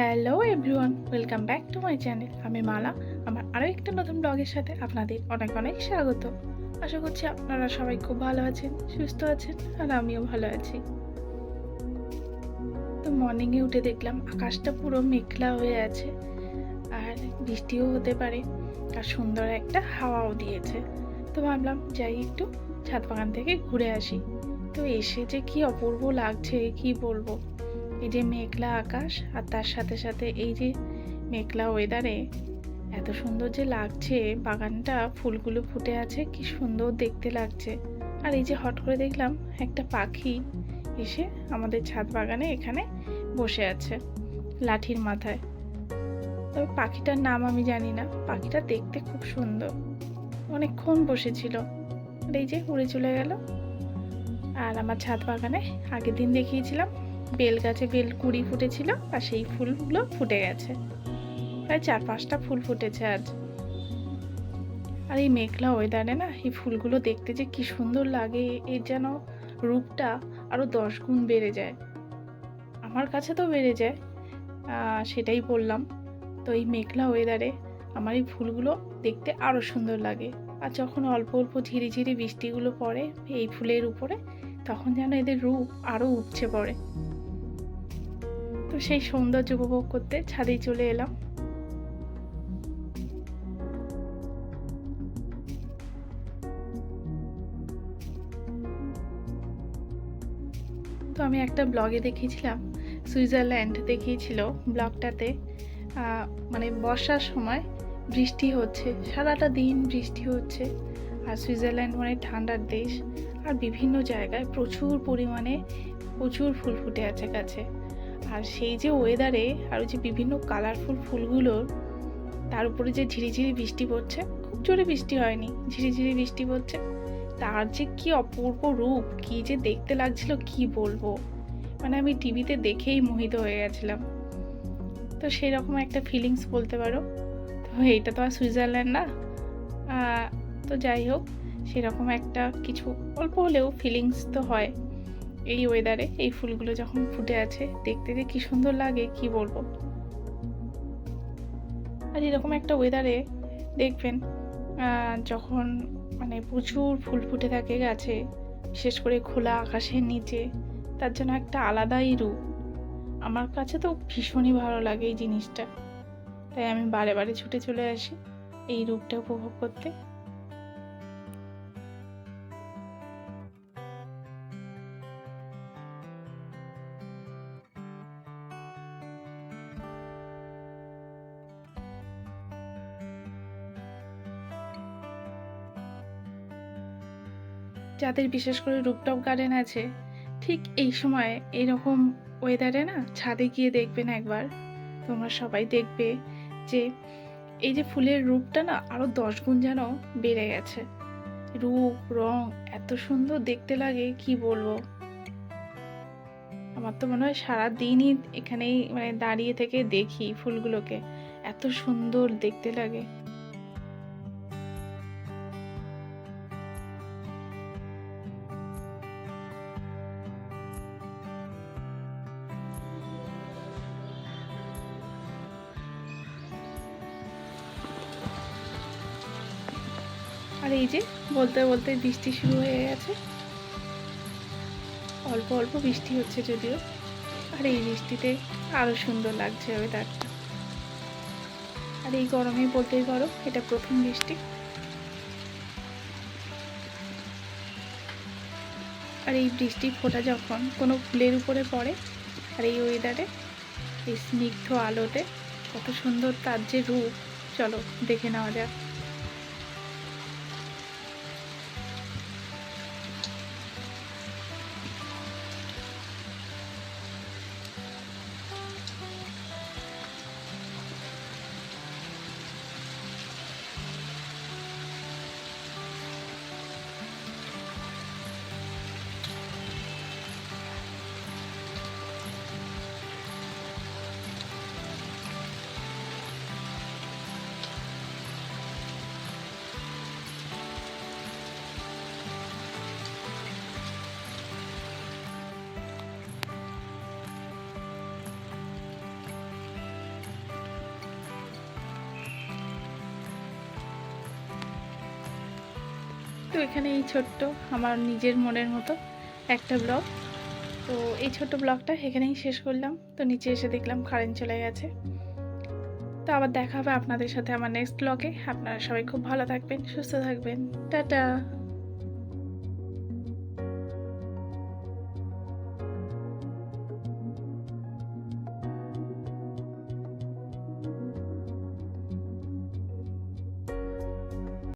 Hello everyone welcome back to my channel আমি মালা, আমার আরও একটা নতুন ব্লগের সাথে আপনাদের অনেক অনেক স্বাগত। আশা করছি আপনারা সবাই খুব ভালো আছেন, সুস্থ আছেন, আর আমিও ভালো আছি। তো মর্নিংয়ে উঠে দেখলাম আকাশটা পুরো মেঘলা হয়ে আছে, আর বৃষ্টিও হতে পারে, আর সুন্দর একটা হাওয়াও দিয়েছে। তো ভাবলাম যাই একটু ছাদ বাগান থেকে ঘুরে আসি। তো এসে যে কি অপূর্ব লাগছে, কি বলব? এই যে মেঘলা আকাশ আর তার সাথে সাথে এই যে মেঘলা ওয়েদারে এত সুন্দর যে লাগছে, বাগানটা, ফুলগুলো ফুটে আছে, কি সুন্দর দেখতে লাগছে। আর এই যে হট করে দেখলাম একটা পাখি এসে আমাদের ছাদ বাগানে এখানে বসে আছে লাঠির মাথায়। তবে পাখিটার নাম আমি জানি না, পাখিটা দেখতে খুব সুন্দর। অনেকক্ষণ বসেছিল। আর এই যে উড়ে চলে গেল। আর আমার ছাদ বাগানে আগের দিন দেখিয়েছিলাম বেল গাছে বেল কুড়ি ফুটেছিল আর সেই ফুলগুলো ফুটে গেছে। প্রায় চার পাঁচটা ফুল ফুটেছে আজ। আর এই মেঘলা ওয়েদারে না, এই ফুলগুলো দেখতে যে কি সুন্দর লাগে, এর যেন রূপটা আরও দশ গুণ বেড়ে যায়। আমার কাছে তো বেড়ে যায় সেটাই বললাম। তো এই মেঘলা ওয়েদারে আমার এই ফুলগুলো দেখতে আরও সুন্দর লাগে। আর যখন অল্প অল্প ঝিরিঝিরি বৃষ্টিগুলো পড়ে এই ফুলের উপরে, তখন যেন এদের রূপ আরও উপচে পড়ে। তো সেই সৌন্দর্য উপভোগ করতে ছাদেই চলে এলাম। তো আমি একটা ব্লগে দেখিয়েছিলাম, সুইজারল্যান্ড দেখিয়েছিল ব্লগটাতে। মানে বর্ষার সময় বৃষ্টি হচ্ছে, সারাটা দিন বৃষ্টি হচ্ছে, আর সুইজারল্যান্ড মানে ঠান্ডার দেশ। আর বিভিন্ন জায়গায় প্রচুর পরিমাণে প্রচুর ফুল ফুটে আছে গাছে। আর সেই যে ওয়েদারে আর ওই যে বিভিন্ন কালারফুল ফুলগুলোর তার উপরে যে ঝিরিঝিরি বৃষ্টি পড়ছে, খুব জোরে বৃষ্টি হয়নি, ঝিরিঝিরি বৃষ্টি পড়ছে, তার যে কি অপূর্ব রূপ, কি যে দেখতে লাগছিল, কি বলব? মানে আমি টিভিতে দেখেই মোহিত হয়ে গেছিলাম। তো সেই রকম একটা ফিলিংস বলতে পারো। তো এইটা তো আর সুইজারল্যান্ড না। তো যাই হোক, সেরকম একটা কিছু, অল্প হলেও ফিলিংস তো হয়। এই ওয়েদারে এই ফুলগুলো যখন ফুটে আছে, দেখতে যে কি সুন্দর লাগে, কি বলব? আর এরকম একটা ওয়েদারে দেখবেন যখন মানে প্রচুর ফুল ফুটে থাকে গাছে, বিশেষ করে খোলা আকাশের নিচে, তার জন্য একটা আলাদাই রূপ। আমার কাছে তো ভীষণই ভালো লাগে এই জিনিসটা। তাই আমি বারে বারে ছুটে চলে আসি, এই রূপটা উপভোগ করতে। যাদের বিশেষ করে রুপটপ গার্ডেন আছে, ঠিক এই সময় এরকম ওয়েদারে না ছাদে গিয়ে দেখবেন একবার। তোমরা সবাই দেখবে যে এই যে ফুলের রূপটা না আরও দশ গুণ যেন বেড়ে গেছে। রূপ, রং এত সুন্দর দেখতে লাগে, কি বলব? আমার তো মনে হয় সারা দিনই এখানেই মানে দাঁড়িয়ে থেকে দেখি ফুলগুলোকে। এত সুন্দর দেখতে লাগে। আর এই যে বলতে বলতে বৃষ্টি শুরু হয়ে গেছে। অল্প অল্প বৃষ্টি হচ্ছে যদিও, আর এই বৃষ্টিতে আরও সুন্দর লাগছে ওয়েদারটা আর এই গরমে বলতেই পারো, এটা প্রথম বৃষ্টি। আর এই বৃষ্টি ফোঁটা যখন কোনো ফুলের উপরে পড়ে, আর এই ওয়েদারে এই স্নিগ্ধ আলোতে কত সুন্দর তার যে রূপ, চলো দেখে নেওয়া যাক। তো এখানে এই ছোট্ট আমার নিজের মনের মতো একটা ব্লগ। তো এই ছোট্ট ব্লগটা এখানেই শেষ করলাম। তো নিচে এসে দেখলাম কারেন্ট চলে গেছে। তো আবার দেখা হবে আপনাদের সাথে আমার নেক্সট ব্লগে আপনারা সবাই খুব ভালো থাকবেন, সুস্থ থাকবেন। টাটা!